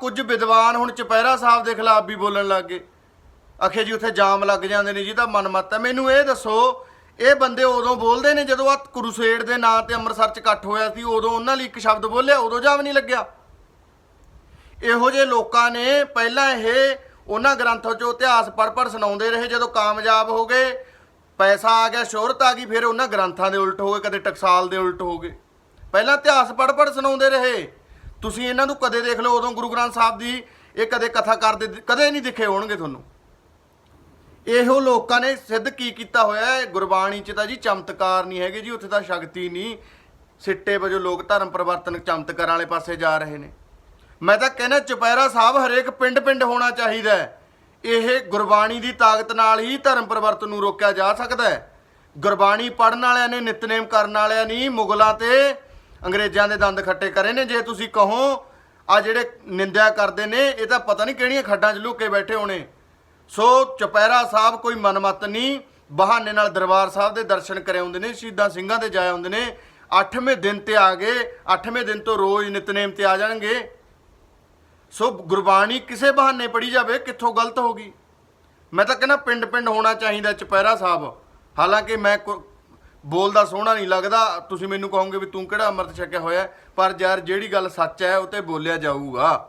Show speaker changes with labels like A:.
A: ਕੁਝ ਵਿਦਵਾਨ ਹੁਣ ਚਪੈਰਾ ਸਾਹਿਬ ਦੇ ਖਿਲਾਫ ਵੀ ਬੋਲਣ ਲੱਗ ਗਏ। ਅਖੇ ਜੀ ਉੱਥੇ ਜਾਮ ਲੱਗ ਜਾਂਦੇ ਨੇ ਜਿਹਦਾ ਮਨ ਮਤ ਹੈ। ਮੈਨੂੰ ਇਹ ਦੱਸੋ, ਇਹ ਬੰਦੇ ਉਦੋਂ ਬੋਲਦੇ ਨੇ ਜਦੋਂ ਆ ਕਰੂਸੇਡ ਦੇ ਨਾਂ ਤੇ ਅੰਮ੍ਰਿਤਸਰ ਚ ਇਕੱਠ ਹੋਇਆ ਸੀ, ਉਦੋਂ ਉਹਨਾਂ ਲਈ ਇੱਕ ਸ਼ਬਦ ਬੋਲਿਆ, ਉਦੋਂ ਜਾਮ ਨਹੀਂ ਲੱਗਿਆ? ਇਹੋ ਜਿਹੇ ਲੋਕਾਂ ਨੇ ਪਹਿਲਾਂ ਇਹ ਉਹਨਾਂ ਗ੍ਰੰਥਾਂ ਚੋਂ ਇਤਿਹਾਸ ਪੜ੍ਹ ਪੜ੍ਹ ਸੁਣਾਉਂਦੇ ਰਹੇ, ਜਦੋਂ ਕਾਮਯਾਬ ਹੋ ਗਏ, ਪੈਸਾ ਆ ਗਿਆ, ਸ਼ੋਹਰਤ ਆ ਗਈ, ਫਿਰ ਉਹਨਾਂ ਗ੍ਰੰਥਾਂ ਦੇ ਉਲਟ ਹੋ ਗਏ, ਕਦੇ ਟਕਸਾਲ ਦੇ ਉਲਟ ਹੋ ਗਏ। ਪਹਿਲਾਂ ਇਤਿਹਾਸ ਪੜ੍ਹ ਪੜ੍ਹ ਸੁਣਾਉਂਦੇ ਰਹੇ। ਤੁਸੀਂ ਇਹਨਾਂ ਨੂੰ ਕਦੇ ਦੇਖ ਲਓ, ਉਦੋਂ ਗੁਰੂ ਗ੍ਰੰਥ ਸਾਹਿਬ ਦੀ ਇਹ ਕਦੇ ਕਥਾ ਕਰਦੇ ਕਦੇ ਨਹੀਂ ਦਿਖੇ ਹੋਣਗੇ ਤੁਹਾਨੂੰ। ਇਹੋ ਲੋਕਾਂ ਨੇ ਸਿੱਧ ਕੀ ਕੀਤਾ ਹੋਇਆ ਹੈ? ਗੁਰਬਾਣੀ 'ਚ ਤਾਂ ਜੀ ਚਮਤਕਾਰ ਨਹੀਂ ਹੈਗੇ ਜੀ, ਉੱਥੇ ਤਾਂ ਸ਼ਕਤੀ ਨਹੀਂ। ਸਿੱਟੇ ਵਜੋਂ ਲੋਕ ਧਰਮ ਪਰਿਵਰਤਨ ਚਮਤਕਾਰਾਂ ਵਾਲੇ ਪਾਸੇ ਜਾ ਰਹੇ ਨੇ। ਮੈਂ ਤਾਂ ਕਹਿੰਦਾ ਚੁਪਹਿਰਾ ਸਾਹਿਬ ਹਰੇਕ ਪਿੰਡ-ਪਿੰਡ ਹੋਣਾ ਚਾਹੀਦਾ ਇਹ ਗੁਰਬਾਣੀ ਦੀ ਤਾਕਤ ਨਾਲ ਹੀ ਧਰਮ ਪਰਿਵਰਤਨ ਨੂੰ ਰੋਕਿਆ ਜਾ ਸਕਦਾ ਹੈ। ਗੁਰਬਾਣੀ ਪੜਨ ਵਾਲਿਆਂ ਨੇ, ਨਿਤਨੇਮ ਕਰਨ ਵਾਲਿਆਂ ਨਹੀਂ ਮੁਗਲਾਂ ਤੇ ਅੰਗਰੇਜ਼ਾਂ ਦੇ ਦੰਦ ਖੱਟੇ ਕਰੇ ਨੇ, ਜੇ ਤੁਸੀਂ ਕਹੋ ਆ ਜਿਹੜੇ ਨਿੰਦਿਆ ਕਰਦੇ ਨੇ, ਇਹ ਤਾਂ ਪਤਾ ਨਹੀਂ ਕਿਹੜੀਆਂ ਖੱਡਾਂ 'ਚ ਲੁਕੇ ਬੈਠੇ ਹੋਣੇ। ਸੋ ਚੁਪਹਿਰਾ ਸਾਹਿਬ ਕੋਈ ਮਨਮਤ ਨਹੀਂ, ਬਹਾਨੇ ਨਾਲ ਦਰਬਾਰ ਸਾਹਿਬ ਦੇ ਦਰਸ਼ਨ ਕਰੇ ਆਉਂਦੇ ਨੇ, ਸ਼ਹੀਦਾਂ ਸਿੰਘਾਂ ਦੇ ਜਾਏ ਆਉਂਦੇ ਨੇ। 8ਵੇਂ ਦਿਨ ਤੇ ਆ ਗਏ 8ਵੇਂ ਦਿਨ ਤੋਂ ਰੋਜ਼ ਨਿਤਨੇਮ ਤੇ ਆ ਜਾਣਗੇ। ਸੋ ਗੁਰਬਾਣੀ ਕਿਸੇ ਬਹਾਨੇ ਪੜੀ ਜਾਵੇ, ਕਿੱਥੋਂ ਗਲਤ ਹੋ ਗਈ? ਮੈਂ ਤਾਂ ਕਹਿੰਦਾ ਪਿੰਡ ਪਿੰਡ ਹੋਣਾ ਚਾਹੀਦਾ ਚੁਪਹਿਰਾ ਸਾਹਿਬ। ਹਾਲਾਂਕਿ ਮੈਂ ਕੋ- ਬੋਲਦਾ ਸੋਹਣਾ ਨਹੀਂ ਲੱਗਦਾ, ਤੁਸੀਂ ਮੈਨੂੰ ਕਹੋਗੇ ਵੀ ਤੂੰ ਕਿਹੜਾ ਅੰਮ੍ਰਿਤ ਛਕਿਆ ਹੋਇਆ ਪਰ ਯਾਰ ਜਿਹੜੀ ਗੱਲ ਸੱਚ ਹੈ, ਉਹ ਤੇ ਬੋਲਿਆ ਜਾਊਗਾ।